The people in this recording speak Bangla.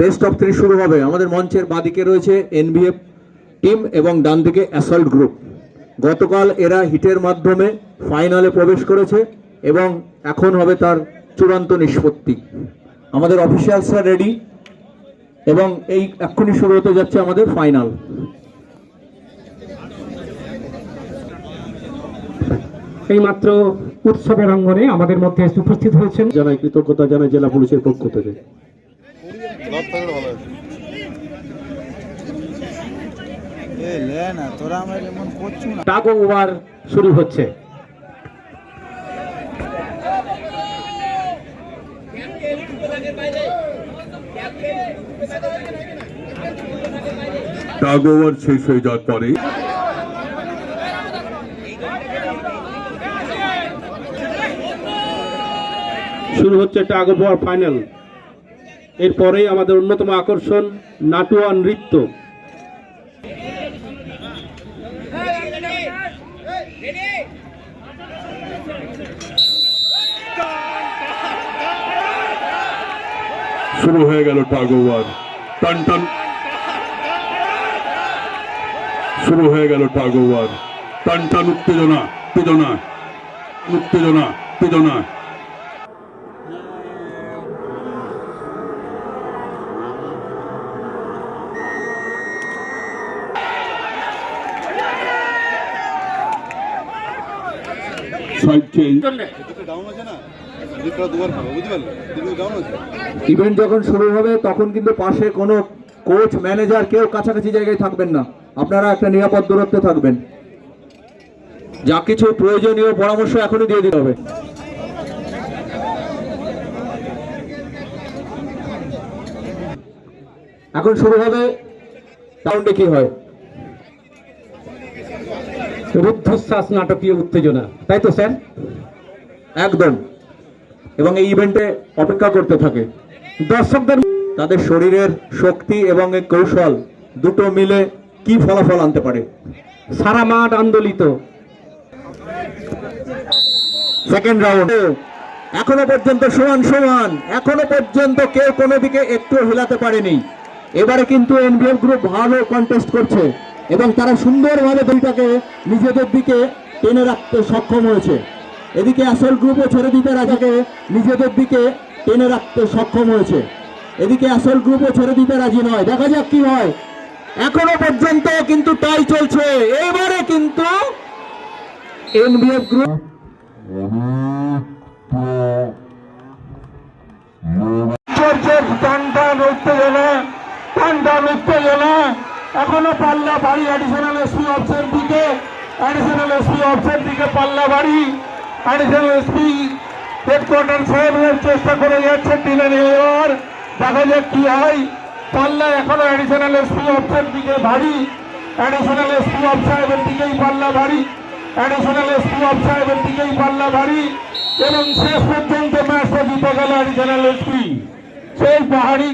বেস্ট অফ থ্রি শুরু হবে। আমাদের মঞ্চের বাদিকে রয়েছে এনবিএফ টিম এবং ডান দিকে অ্যাসল্ট গ্রুপ গতকাল এরা হিটের মাধ্যমে ফাইনালে প্রবেশ করেছে এবং এখন হবে তার চূড়ান্ত নিষ্পত্তি। আমাদের অফিসিয়ালসরা রেডি এবং এই এক্ষুনি শুরু হতে যাচ্ছে আমাদের ফাইনাল এইমাত্র উৎসবের অঙ্গনে আমাদের মধ্যে উপস্থিত হয়েছেন। জানাই কৃতজ্ঞতা জানাই জেলা পুলিশের পক্ষ থেকে। ওভার শুরু হচ্ছে। টাগ ওভার শেষ হয়ে যাওয়ার পরে শুরু হচ্ছে টাগ ওভার ফাইনাল। এরপরেই আমাদের অন্যতম আকর্ষণ নাটুয়া নৃত্য। শুরু হয়ে গেল টাগ ওভার টান টান। শুরু হয়ে গেল টাগ ওভার টান টান, উত্তেজনা উত্তেজনা উত্তেজনা উত্তেজনা। ইভেন্ট যখন শুরু হবে, তখন কিন্তু পাশে কোনো কোচ ম্যানেজার কেউ কাছাকাছি জায়গায় থাকবেন না। আপনারা একটা নিরাপদ দূরত্বে থাকবেন। যা কিছু প্রয়োজনীয় পরামর্শ এখনই দিয়ে দিতে হবে। এখন শুরু হবে রাউন্ডে কি হয়? রুদ্ধশ্বাস নাটকীয় উত্তেজনা। তাই তো স্যার? একদম। এবং এই ইভেন্টে অপেক্ষা করতে থাকে। দর্শকদের তাদের শরীরের শক্তি এবং কৌশল দুটো মিলে কি ফলাফল আনতে পারে? সারা মাঠ আন্দোলিত। সেকেন্ড রাউন্ড এখনও পর্যন্ত সমান সমান। এখনও পর্যন্ত কেউ কোনো দিকে একটু হেলাতে পারেনি। এবারে কিন্তু এনবিএফ গ্রুপ ভালো কন্টেস্ট করছে। এবং তারা সুন্দরভাবে দলটাকে নিজেদের দিকে টেনে রাখতে সক্ষম হয়েছে। এদিকে আসল গ্রুপও ছেড়ে দিতে রাজাকে নিজেদের দিকে টেনে রাখতে সক্ষম হয়েছে। এদিকে আসল গ্রুপও ছেড়ে দিতে রাজি নয়। দেখা যাক কি হয়। এখনও পর্যন্ত কিন্তু তাই চলছে। এবারে কিন্তু এনবিএফ গ্রুপ চলছে টানটান উত্তেজনা টানটান উত্তেজনা এখনও পাল্লা বাড়ি অ্যাডিশনাল এসপি অফিসের দিকে অ্যাডিশনাল এসপি অফিসের দিকে পাল্লা বাড়ি। অ্যাডিশনাল এসপি হেডকোয়ার্টার সাহেবের চেষ্টা করে যাচ্ছে টিনে নিয়ে যাওয়ার দেখা যাক কি হয়। পাল্লা এখনও অ্যাডিশনাল এসপি অফিসের দিকে ভারী অ্যাডিশনাল এসপি অফ সাহেবের দিকেই পাল্লা ভারী অ্যাডিশনাল এসপি অফ সাহেবের দিকেই পাল্লা ভারী এবং শেষ পর্যন্ত ম্যাচটা জিতে গেল অ্যাডিশনাল এসপি সেই পাহাড়ি